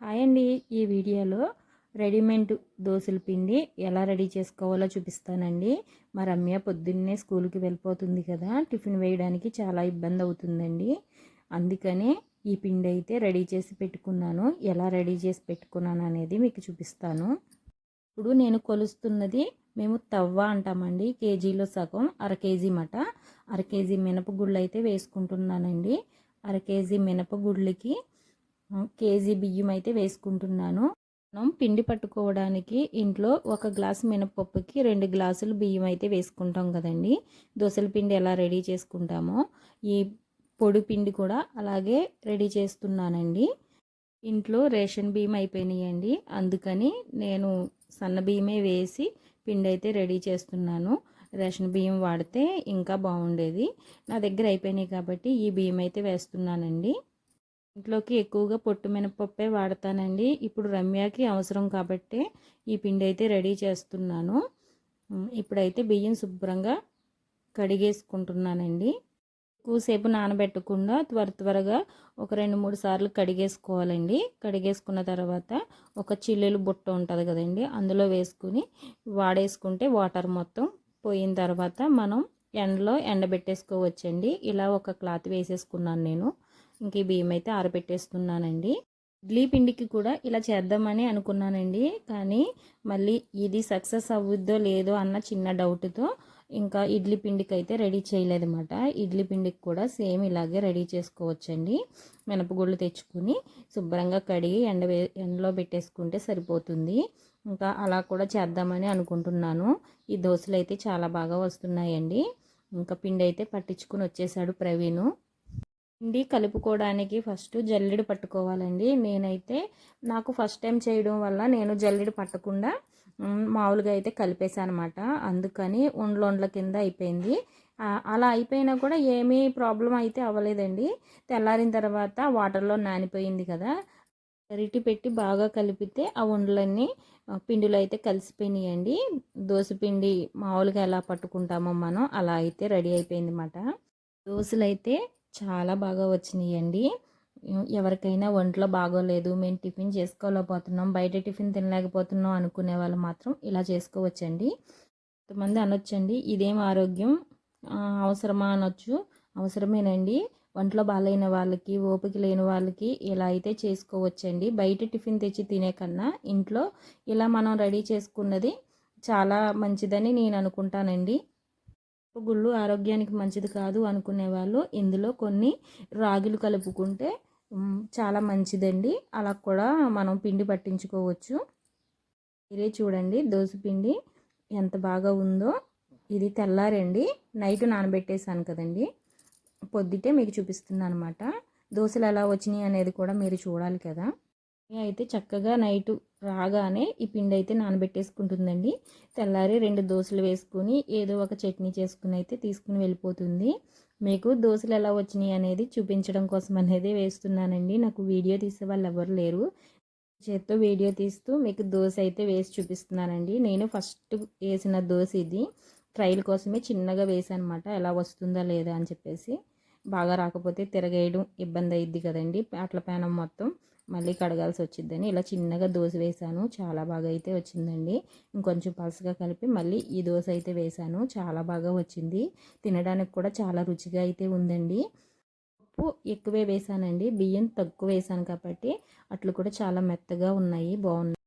Hi అండి ఈ వీడియోలో రెడీమేడ్ దోశల పిండి ఎలా రెడీ చేసుకోవాలో చూపిస్తానండి. మా రమ్య పొద్దున్నే స్కూల్కి వెళ్ళిపోతుంది కదా టిఫిన్ వేయడానికి చాలా ఇబ్బంది అవుతుందండి. అందుకనే ఈ పిండి అయితే రెడీ చేసి పెట్టుకున్నాను. ఎలా రెడీ చేసి పెట్టుకున్నాను అనేది మీకు చూపిస్తాను. ఇప్పుడు నేను కొలుస్తున్నది మేము తవ్వ అంటామండి. కేజీలో సగం అర కేజీ మట. అర కేజీ మినపగుళ్ళు అయితే వేసుకుంటున్నానండి. అర కేజీ మినపగుళ్ళకి కేజీ బియ్యం అయితే వేసుకుంటున్నాను. మనం పిండి పట్టుకోవడానికి ఇంట్లో ఒక గ్లాసు మినపప్పుకి రెండు గ్లాసులు బియ్యం అయితే వేసుకుంటాం కదండి. దోశల పిండి ఎలా రెడీ చేసుకుంటామో ఈ పొడి పిండి కూడా అలాగే రెడీ చేస్తున్నానండి. ఇంట్లో రేషన్ బియ్యం అయిపోయినాయండి. అందుకని నేను సన్న బియ్యమే వేసి పిండి అయితే రెడీ చేస్తున్నాను. రేషన్ బియ్యం వాడితే ఇంకా బాగుండేది. నా దగ్గర అయిపోయినాయి కాబట్టి ఈ బియ్యం అయితే వేస్తున్నానండి. ఇంట్లోకి ఎక్కువగా పొట్టు మినపప్పే వాడతానండి. ఇప్పుడు రమ్యకి అవసరం కాబట్టి ఈ పిండి అయితే రెడీ చేస్తున్నాను. ఇప్పుడైతే బియ్యం శుభ్రంగా కడిగేసుకుంటున్నానండి. ఎక్కువసేపు నానబెట్టకుండా త్వర త్వరగా ఒక రెండు మూడు సార్లు కడిగేసుకోవాలండి. కడిగేసుకున్న తర్వాత ఒక చిల్లులు బుట్ట ఉంటుంది కదండి అందులో వేసుకుని వాడేసుకుంటే వాటర్ మొత్తం పోయిన తర్వాత మనం ఎండలో ఎండబెట్టేసుకోవచ్చండి. ఇలా ఒక క్లాత్ వేసేసుకున్నాను నేను. ఇంక ఈ బియ్యం అయితే ఆరబెట్టేస్తున్నానండి. ఇడ్లీ పిండికి కూడా ఇలా చేద్దామని అనుకున్నానండి. కానీ మళ్ళీ ఇది సక్సెస్ అవ్వుద్దో లేదో అన్న చిన్న డౌట్తో ఇంకా ఇడ్లీ పిండికి అయితే రెడీ చేయలేదన్నమాట. ఇడ్లీ పిండికి కూడా సేమ్ ఇలాగే రెడీ చేసుకోవచ్చండి. మినపగుళ్ళు తెచ్చుకుని శుభ్రంగా కడిగి ఎండ ఎండలో పెట్టేసుకుంటే సరిపోతుంది. ఇంకా అలా కూడా చేద్దామని అనుకుంటున్నాను. ఈ దోశలు అయితే చాలా బాగా వస్తున్నాయండి. ఇంకా పిండి అయితే పట్టించుకుని వచ్చేసాడు ప్రవీణు. పిండి కలుపుకోవడానికి ఫస్ట్ జల్లెడ పట్టుకోవాలండి. నేనైతే నాకు ఫస్ట్ టైం చేయడం వల్ల నేను జల్లెడ పట్టకుండా మామూలుగా అయితే కలిపేశాను అనమాట అందుకని ఒండ్లొండ్ల కింద అయిపోయింది. అలా అయిపోయినా కూడా ఏమీ ప్రాబ్లం అయితే అవ్వలేదండి. తెల్లారిన తర్వాత వాటర్లో నానిపోయింది కదా గరిటి పెట్టి బాగా కలిపితే ఆ ఉండలన్నీ పిండిలో అయితే కలిసిపోయినాయండి. పిండి మామూలుగా ఎలా పట్టుకుంటామో మనం అలా అయితే రెడీ అయిపోయింది అన్నమాట దోశలు అయితే చాలా బాగా వచ్చినాయండి. ఎవరికైనా ఒంట్లో బాగోలేదు మేము టిఫిన్ చేసుకోలేకపోతున్నాం బయట టిఫిన్ తినలేకపోతున్నాం అనుకునే వాళ్ళు మాత్రం ఇలా చేసుకోవచ్చండి. కొంతమంది అనొచ్చండి ఇదేం ఆరోగ్యం? అవసరమా? అనొచ్చు. అవసరమేనండి. ఒంట్లో బాగాలేని వాళ్ళకి ఓపిక లేని వాళ్ళకి ఇలా అయితే చేసుకోవచ్చండి. బయట టిఫిన్ తెచ్చి తినే కన్నా ఇంట్లో ఇలా మనం రెడీ చేసుకున్నది చాలా మంచిదని నేను అనుకుంటానండి. గుళ్ళు ఆరోగ్యానికి మంచిది కాదు అనుకునే వాళ్ళు ఇందులో కొన్ని రాగులు కలుపుకుంటే చాలా మంచిదండి. అలా కూడా మనం పిండి పట్టించుకోవచ్చు. మీరే చూడండి దోశ పిండి ఎంత బాగా ఉందో. ఇది తెల్లారండి. నైట్ నానబెట్టేశాను కదండి. పొద్దుటే మీకు చూపిస్తున్నాను అనమాట దోశలు ఎలా వచ్చినాయి అనేది కూడా మీరు చూడాలి కదా. అయితే చక్కగా నైటు రాగానే ఈ పిండి అయితే నానబెట్టేసుకుంటుందండి. తెల్లారి రెండు దోశలు వేసుకుని ఏదో ఒక చట్నీ చేసుకుని అయితే తీసుకుని వెళ్ళిపోతుంది. మీకు దోశలు ఎలా వచ్చినాయి అనేది చూపించడం కోసం అనేది వేస్తున్నానండి. నాకు వీడియో తీసే వాళ్ళు ఎవరు లేరు. చేత్తో వీడియో తీస్తూ మీకు దోశ అయితే వేసి చూపిస్తున్నానండి. నేను ఫస్ట్ వేసిన దోశ ఇది. ట్రైల్ కోసమే చిన్నగా వేసాను అనమాట ఎలా వస్తుందా లేదా అని చెప్పేసి. బాగా రాకపోతే తిరగేయడం ఇబ్బంది అయ్యిద్ది కదండి. అట్ల పేనం మొత్తం. మళ్ళీ కడగాల్సి వచ్చిందని ఇలా చిన్నగా దోశ వేసాను. చాలా బాగా అయితే వచ్చిందండి. ఇంకొంచెం పలుసుగా కలిపి మళ్ళీ ఈ దోశ అయితే వేసాను. చాలా బాగా వచ్చింది. తినడానికి కూడా చాలా రుచిగా అయితే ఉందండి. ఉప్పు ఎక్కువే వేసానండి. బియ్యం తక్కువ వేసాను కాబట్టి అట్లు కూడా చాలా మెత్తగా ఉన్నాయి. బాగున్నాయి.